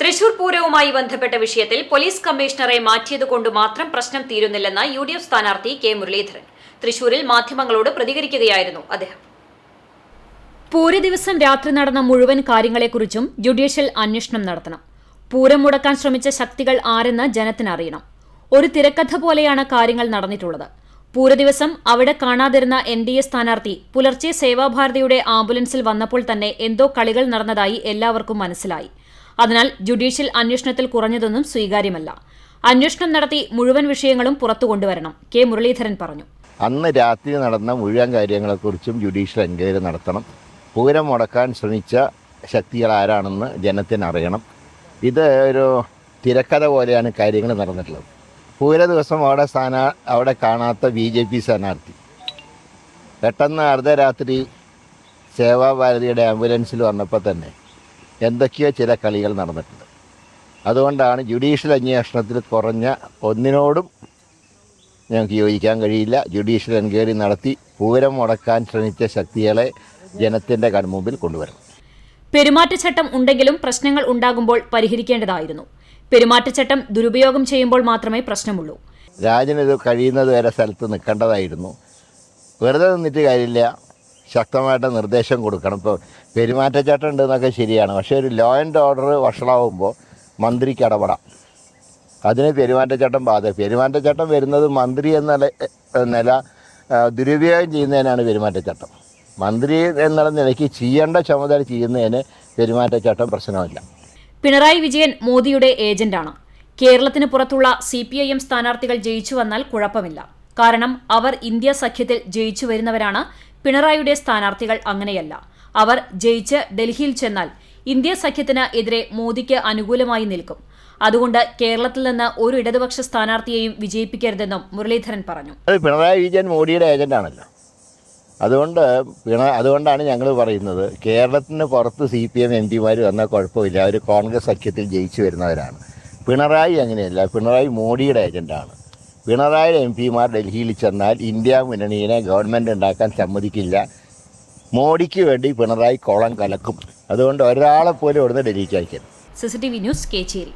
തൃശൂർ പൂരവുമായി ബന്ധപ്പെട്ട വിഷയത്തിൽ പോലീസ് കമ്മീഷണറെ മാറ്റിയതുകൊണ്ട് മാത്രം പ്രശ്നം തീരുന്നില്ലെന്ന് യു ഡി എഫ് സ്ഥാനാർത്ഥി കെ മുരളീധരൻ. തൃശൂരിൽ മാധ്യമങ്ങളോട് പ്രതികരിക്കുകയായിരുന്നു അദ്ദേഹം. പൂര ദിവസം രാത്രി നടന്ന മുഴുവൻ കാര്യങ്ങളെക്കുറിച്ചും ജുഡീഷ്യൽ അന്വേഷണം നടത്തണം. പൂരം മുടക്കാൻ ശ്രമിച്ച ശക്തികൾ ആരെന്ന് ജനത്തിനറിയണം ഒരു തിരക്കഥ പോലെയാണ് കാര്യങ്ങൾ നടന്നിട്ടുള്ളത്. പൂരദിവസം അവിടെ കാണാതിരുന്ന എൻ ഡി എ സ്ഥാനാർത്ഥി പുലർച്ചെ സേവാഭാരതിയുടെ ആംബുലൻസിൽ വന്നപ്പോൾ തന്നെ എന്തോ കളികൾ നടന്നതായി എല്ലാവർക്കും മനസ്സിലായി. അതിനാൽ ജുഡീഷ്യൽ അന്വേഷണത്തിൽ കുറഞ്ഞതൊന്നും സ്വീകാര്യമല്ല. അന്വേഷണം നടത്തി മുഴുവൻ വിഷയങ്ങളും പുറത്തു കൊണ്ടുവരണം കെ. മുരളീധരൻ പറഞ്ഞു. അന്ന് രാത്രി നടന്ന മുഴുവൻ കാര്യങ്ങളെക്കുറിച്ചും ജുഡീഷ്യൽ എൻക്വയറി നടത്തണം. പൂരം മുടക്കാൻ ശ്രമിച്ച ശക്തികൾ ആരാണെന്ന് ജനത്തിന് അറിയണം. ഇത് ഒരു തിരക്കഥ പോലെയാണ് കാര്യങ്ങൾ നടന്നിട്ടുള്ളത്. പൂര ദിവസം അവിടെ സ്ഥാനാ അവിടെ കാണാത്ത ബി ജെ പി സ്ഥാനാർത്ഥി. പെട്ടെന്ന് അർദ്ധരാത്രി സേവാഭാരതിയുടെ ആംബുലൻസിൽ വന്നപ്പോൾ തന്നെ എന്തൊക്കെയോ ചില കളികൾ നടന്നിട്ടുണ്ട്. അതുകൊണ്ടാണ് ജുഡീഷ്യൽ അന്വേഷണത്തിൽ കുറഞ്ഞ ഒന്നിനോടും ഞങ്ങൾക്ക് യോജിക്കാൻ കഴിയില്ല. ജുഡീഷ്യൽ എൻക്വയറി നടത്തി പൂരം മുടക്കാൻ ശ്രമിച്ച ശക്തികളെ ജനത്തിന്റെ കൺമുമ്പിൽ കൊണ്ടുവരണം. പെരുമാറ്റച്ചട്ടം ഉണ്ടെങ്കിലും പ്രശ്നങ്ങൾ ഉണ്ടാകുമ്പോൾ പരിഹരിക്കേണ്ടതായിരുന്നു. പെരുമാറ്റച്ചട്ടം ദുരുപയോഗം ചെയ്യുമ്പോൾ മാത്രമേ പ്രശ്നമുള്ളൂ. രാജനിത് കഴിയുന്നത് വരെ സ്ഥലത്ത് നിൽക്കേണ്ടതായിരുന്നു. വെറുതെ നിന്നിട്ട് കാര്യമില്ല. ശക്തമായിട്ട് നിർദ്ദേശം കൊടുക്കണം. ഇപ്പോൾ പെരുമാറ്റച്ചട്ടം ഉണ്ടെന്നൊക്കെ ശരിയാണ്. പക്ഷേ ഒരു ലോ ആൻഡ് ഓർഡർ വഷളാവുമ്പോൾ മന്ത്രിക്ക് ഇടപെടാം. അതിന് പെരുമാറ്റച്ചട്ടം ബാധ. പെരുമാറ്റച്ചട്ടം വരുന്നത് മന്ത്രി എന്ന നില ദുരുപയോഗം ചെയ്യുന്നതിനാണ് പെരുമാറ്റച്ചട്ടം. മന്ത്രി എന്നുള്ള നിലയ്ക്ക് ചെയ്യേണ്ട ചുമതല ചെയ്യുന്നതിന് പെരുമാറ്റച്ചട്ടം പ്രശ്നമില്ല. പിണറായി വിജയൻ മോദിയുടെ ഏജന്റാണ്. കേരളത്തിന് പുറത്തുള്ള സി പി ഐ എം സ്ഥാനാർത്ഥികൾ ജയിച്ചു വന്നാൽ കുഴപ്പമില്ല. കാരണം അവർ ഇന്ത്യ സഖ്യത്തിൽ ജയിച്ചു വരുന്നവരാണ് പിണറായിയുടെ സ്ഥാനാർത്ഥികൾ അങ്ങനെയല്ല. അവർ ജയിച്ച് ഡൽഹിയിൽ ചെന്നാൽ ഇന്ത്യ സഖ്യത്തിന് എതിരെ മോദിക്ക് അനുകൂലമായി നിൽക്കും. അതുകൊണ്ട് കേരളത്തിൽ നിന്ന് ഒരു ഇടതുപക്ഷ സ്ഥാനാർത്ഥിയെയും വിജയിപ്പിക്കരുതെന്നും മുരളീധരൻ പറഞ്ഞു. പിണറായി വിജയൻ മോഡിയുടെ ഏജന്റാണല്ലോ അതുകൊണ്ട് പിണ അതുകൊണ്ടാണ് ഞങ്ങൾ പറയുന്നത് കേരളത്തിന് പുറത്ത് സി പി എം എം പിമാർ വന്നാൽ കുഴപ്പമില്ല. അവർ കോൺഗ്രസ് സഖ്യത്തിൽ ജയിച്ചു വരുന്നവരാണ്. പിണറായി അങ്ങനെയല്ല. പിണറായി മോഡിയുടെ ഏജന്റാണ് പിണറായി എം പിമാർ ഡൽഹിയിൽ ചെന്നാൽ ഇന്ത്യ മുന്നണിയെ ഗവൺമെന്റ് ഉണ്ടാക്കാൻ സമ്മതിക്കില്ല. മോഡിക്ക് വേണ്ടി പിണറായി കോളം കലക്കും. അതുകൊണ്ട് ഒരാളെ പോലും ഇവിടുന്ന് ഡൽഹിക്ക് അയക്കരുത്. CCTV news Kecheri.